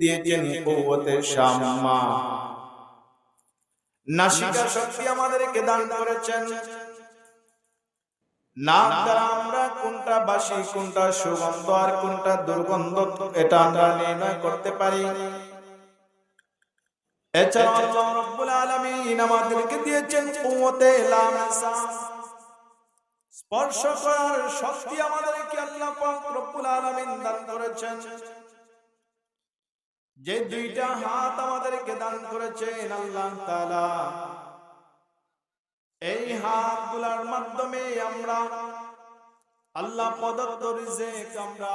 দিয়েছেন কুওয়াতে শাম্মা। নাসিকা শক্তি আমাদেরকে দান করেছেন। নাক দ্বারা আমরা কোনটা বাসি, কোনটা সুগন্ধ আর কোনটা দুর্গন্ধ, এটা আমরা নির্ণয় করতে পারি। এছাড়া আল্লাহ রাব্বুল আলামিন আমাদেরকে দিয়েছেন কুওয়াতে লামসা। স্পর্শ করার শক্তি আমাদেরকে আল্লাহ পাক রব্বুল আলামিন দান করেছেন। যে দুইটা হাত আমাদেরকে দান করেছেন আল্লাহ এই হাতগুলার মাধ্যমে আমরা আল্লাহ প্রদত্ত রিজিক আমরা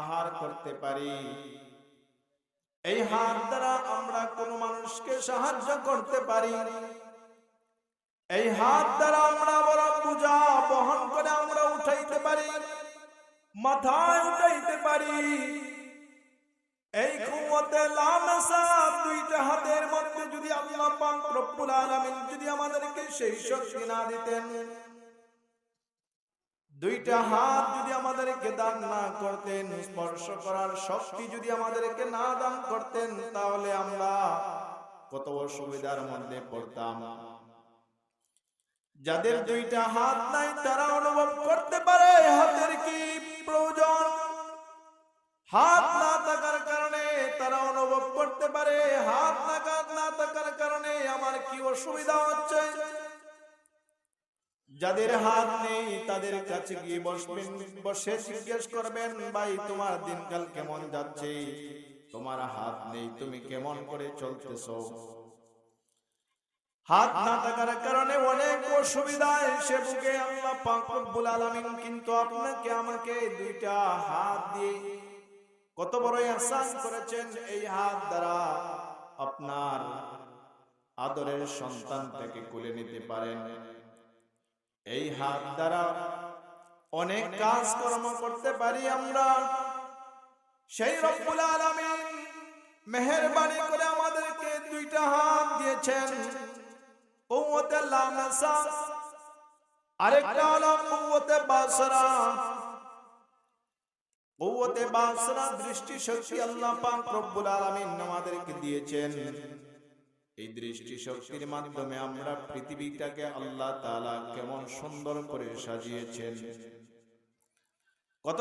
আহার করতে পারি। এই হাত দ্বারা আমরা কোন মানুষকে সাহায্য করতে পারি। এই হাত দ্বারা আমরা বড় পূজা বহন করে আমরা উঠাইতে পারি, মাথায় উঠাইতে পারি। এই কুয়াতে দুইটা হাতের মধ্যে যদি আল্লাহ পাক রব্বুল আলামিন যদি আমাদেরকে সেই শক্তি না দিতেন, দুইটা হাত যদি আমাদেরকে দান না করতেন, স্পর্শ করার শক্তি যদি আমাদেরকে না দান করতেন, তাহলে আমরা কত অসুবিধার মধ্যে পড়তাম। যাদের দুইটা হাত নাই, তারা অনুভব করতে পারে হাতের কি? অসুবিধা হচ্ছে। যাদের হাত নেই, তাদের কাছে গিয়ে বসবেন। বসে জিজ্ঞেস করবেন, ভাই, তোমার দিনকাল কেমন যাচ্ছে? তোমার হাত নেই, তুমি কেমন করে চলতেছো? হাত না থাকার কারণে অনেক অসুবিধা এসে বুকে আল্লাহ পাক রব্বুল আলামিন কিন্তু আপনাকে, আমাকে দুইটা হাত দিয়ে কত বড় আহসান করেছেন। এই হাত দ্বারা আদরের সন্তানটাকে কোলে নিতে পারেন। এই হাত দ্বারা অনেক কাজ কর্ম করতে পারি আমরা। সেই রব্বুল আলামিন মেহেরবানি করে আমাদেরকে দুইটা হাত দিয়েছেন। আরেকটা হলো কুওয়াতে বাসরা। কুওয়াতে বাসরা দৃষ্টি শক্তি আল্লাহ পাক রব্বুল আলামিন আমাদেরকে দিয়েছেন। এই দৃষ্টি শক্তির মাধ্যমে আমরা পৃথিবীটাকে আল্লাহ তালা কেমন সুন্দর করে সাজিয়েছেন। কত